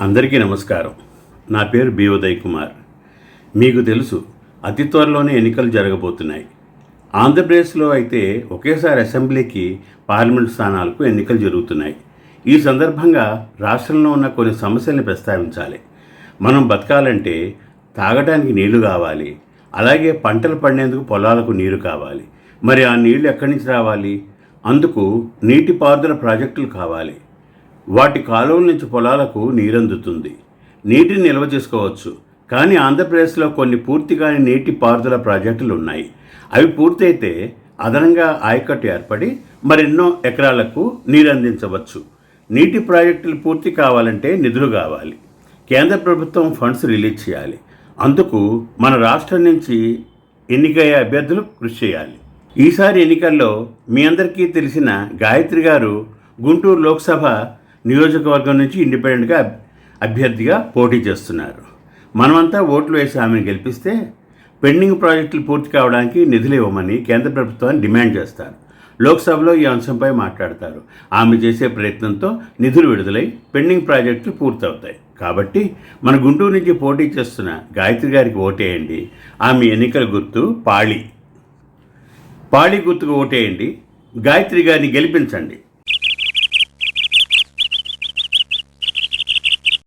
అందరికీ నమస్కారం. నా పేరు బి ఉదయ్ కుమార్. మీకు తెలుసు అతి త్వరలోనే ఎన్నికలు జరగబోతున్నాయి. ఆంధ్రప్రదేశ్లో అయితే ఒకేసారి అసెంబ్లీకి పార్లమెంట్ స్థానాలకు ఎన్నికలు జరుగుతున్నాయి. ఈ సందర్భంగా రాష్ట్రంలో ఉన్న కొన్ని సమస్యల్ని ప్రస్తావించాలి. మనం బతకాలంటే తాగడానికి నీళ్ళు కావాలి. అలాగే పంటలు పండేందుకు పొలాలకు నీరు కావాలి. మరి ఆ నీళ్ళు ఎక్కడి నుంచి రావాలి? అందుకు నీటిపారుదల ప్రాజెక్టులు కావాలి. వాటి కాలువల నుంచి పొలాలకు నీరందుతుంది. నీటిని నిల్వ చేసుకోవచ్చు. కానీ ఆంధ్రప్రదేశ్లో కొన్ని పూర్తి కాని నీటి పారుదల ప్రాజెక్టులు ఉన్నాయి అవి పూర్తయితే అదనంగా ఆయకట్టు ఏర్పడి మరెన్నో ఎకరాలకు నీరు అందించవచ్చు నీటి ప్రాజెక్టులు పూర్తి కావాలంటే నిధులు కావాలి. కేంద్ర ప్రభుత్వం ఫండ్స్ రిలీజ్ చేయాలి. అందుకు మన రాష్ట్రం నుంచి ఎన్నికయ్యే అభ్యర్థులు కృషి చేయాలి. ఈసారి ఎన్నికల్లో మీ అందరికీ తెలిసిన గాయత్రి గారు గుంటూరు లోక్సభ నియోజకవర్గం నుంచి ఇండిపెండెంట్గా అభ్యర్థిగా పోటీ చేస్తున్నారు. మనమంతా ఓట్లు వేసి ఆమెను గెలిపిస్తే పెండింగ్ ప్రాజెక్టులు పూర్తి కావడానికి నిధులు ఇవ్వమని కేంద్ర ప్రభుత్వాన్ని డిమాండ్ చేస్తారు. లోక్సభలో ఈ అంశంపై మాట్లాడతారు. ఆమె చేసే ప్రయత్నంతో నిధులు విడుదలై పెండింగ్ ప్రాజెక్టులు పూర్తవుతాయి. కాబట్టి మన గుంటూరు నుంచి పోటీ చేస్తున్న గాయత్రి గారికి ఓటేయండి. ఆమె ఎన్నికల గుర్తు పాళి. పాళి గుర్తుకు ఓటేయండి. గాయత్రి గారిని గెలిపించండి.